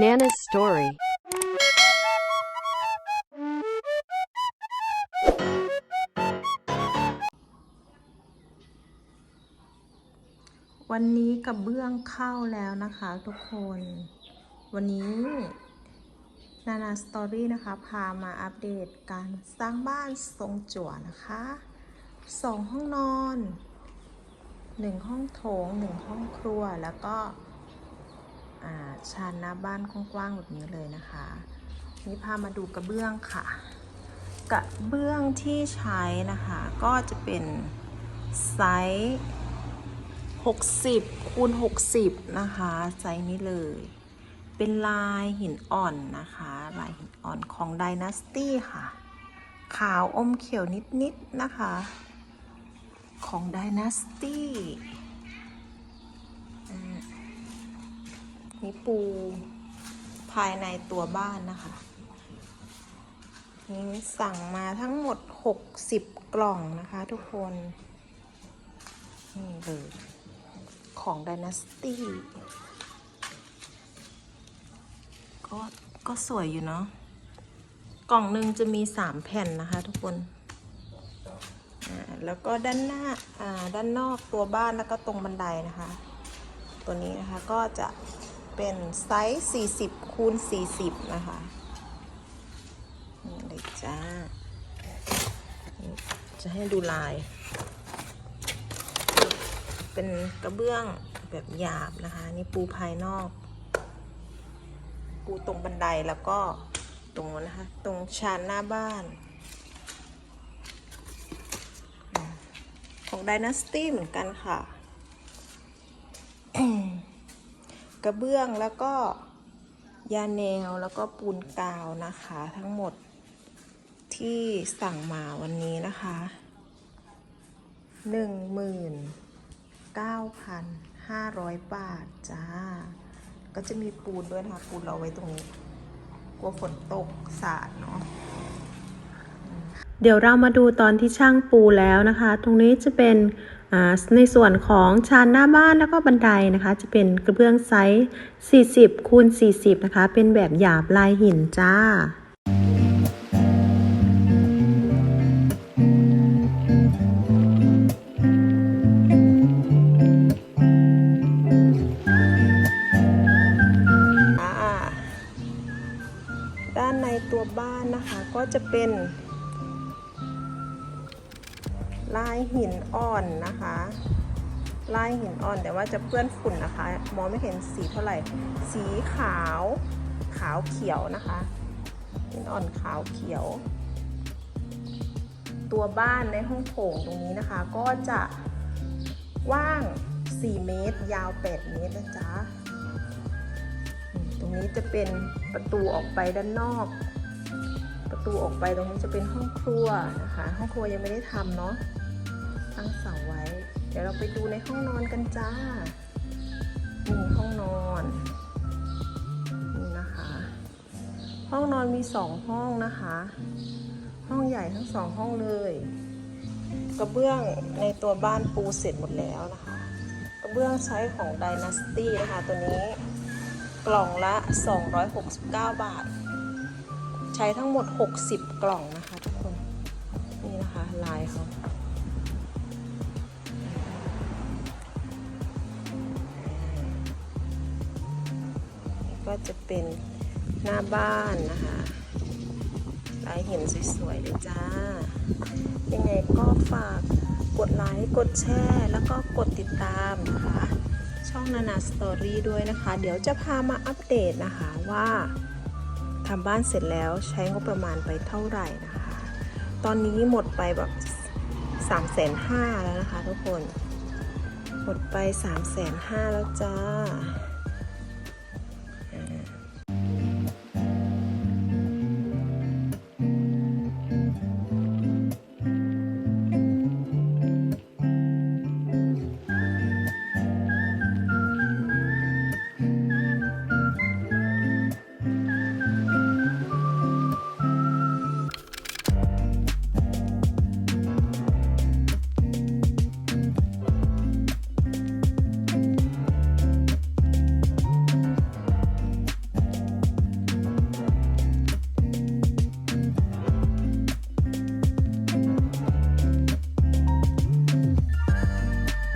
Nana's story. วันนี้กระเบื้องเข้าแล้วนะคะทุกคน วันนี้นานาสตอรี่นะคะ พามาอัปเดตการสร้างบ้านทรงจั่วนะคะสองห้องนอนหนึ่งห้องโถงหนึ่งห้องครัวแล้วก็ ชานหน้าบ้านกว้างๆแบบนี้เลยนะคะ นี่พามาดูกระเบื้องค่ะ กระเบื้องที่ใช้นะคะ ก็จะเป็นไซส์60คูณ60 นะคะไซส์นี้เลย เป็นลายหินอ่อนนะคะ ลายหินอ่อนของ Dynasty ค่ะ ขาวอมเขียวนิดๆนะคะ ของ Dynasty อ่า นี่ปูภายในตัวบ้านนะคะ นี่สั่งมาทั้งหมด 60 กล่องนะคะทุกคน นี่เลยของ Dynasty ก็ก็สวยอยู่เนาะ กล่องหนึ่งจะมี 3 แผ่นนะคะทุกคนแล้วก็ด้านหน้าอ่าด้านนอกตัวบ้านแล้วก็ตรงบันไดนะคะ ตัวนี้นะคะก็จะ เป็นไซส์ 40 คูณ 40 นะคะ นี่เลยจ้า จะให้ดูลาย เป็นกระเบื้องแบบหยาบนะคะ นี่ปูภายนอก ปูตรงบันไดแล้วก็ตรงนู้นะคะ ตรงชานหน้าบ้านของ Dynasty เหมือนกันค่ะ กระเบื้องแล้วก็ยาแนวแล้วก็ปูนกาวนะคะ ทั้งหมดที่สั่งมาวันนี้นะคะหนึ่งหมื่น9,500บาทจ้า ก็จะมีปูนด้วยนะคะ ปูนเราไว้ตรงนี้ กลัวฝนตกสาดเนาะ เดี๋ยวเรามาดูตอนที่ช่างปูแล้วนะคะ ตรงนี้จะเป็นในส่วนของชานหน้าบ้านแล้วก็บันไดนะคะ จะเป็นกระเบื้องไซส์ 40คูณ40 นะคะ เป็นแบบหยาบลายหินจ้าด้านในตัวบ้านนะคะก็จะเป็น ลายหินอ่อนนะคะลายหินอ่อนแต่ว่าจะเปื้อนฝุ่นนะคะ มองไม่เห็นสีเท่าไหร่ สีขาวขาวเขียวนะคะหินอ่อนขาวเขียว ตัวบ้านในห้องโถงตรงนี้นะคะ ก็จะกว้าง 4 เมตร ยาว 8 เมตรนะจ๊ะตรงนี้จะเป็นประตูออกไปด้านนอก ประตูออกไปตรงนี้จะเป็นห้องครัวนะคะ ห้องครัวยังไม่ได้ทำเนาะตั้งเสาไว้ เดี๋ยวเราไปดูในห้องนอนกันจ้านี่ห้องนอนนี่นะคะ ห้องนอนมีสองห้องนะคะ ห้องใหญ่ทั้งสองห้องเลยกระเบื้องในตัวบ้านปูเสร็จหมดแล้วนะคะ กระเบื้องใช้ของ Dynasty นะคะตัวนี้กล่องละ 269 บาท ใช้ทั้งหมด 60 กล่องนะคะทุกคน นี่นะคะ ลายเขาก็จะเป็นหน้าบ้านนะคะลายเห็นสวยๆเลยจ้า ยังไงก็ฝากกดไลค์กดแชร์แล้วก็กดติดตามนะคะ ช่องนานาสตอรี่ด้วยนะคะ เดี๋ยวจะพามาอัปเดตนะคะว่า ทำบ้านเสร็จแล้วใช้งบประมาณไปเท่าไหร่นะคะ ตอนนี้หมดไปแบบ3ามแสนห้าแล้วนะคะทุกคน หมดไป3ามแสนห้าแล้วจ้า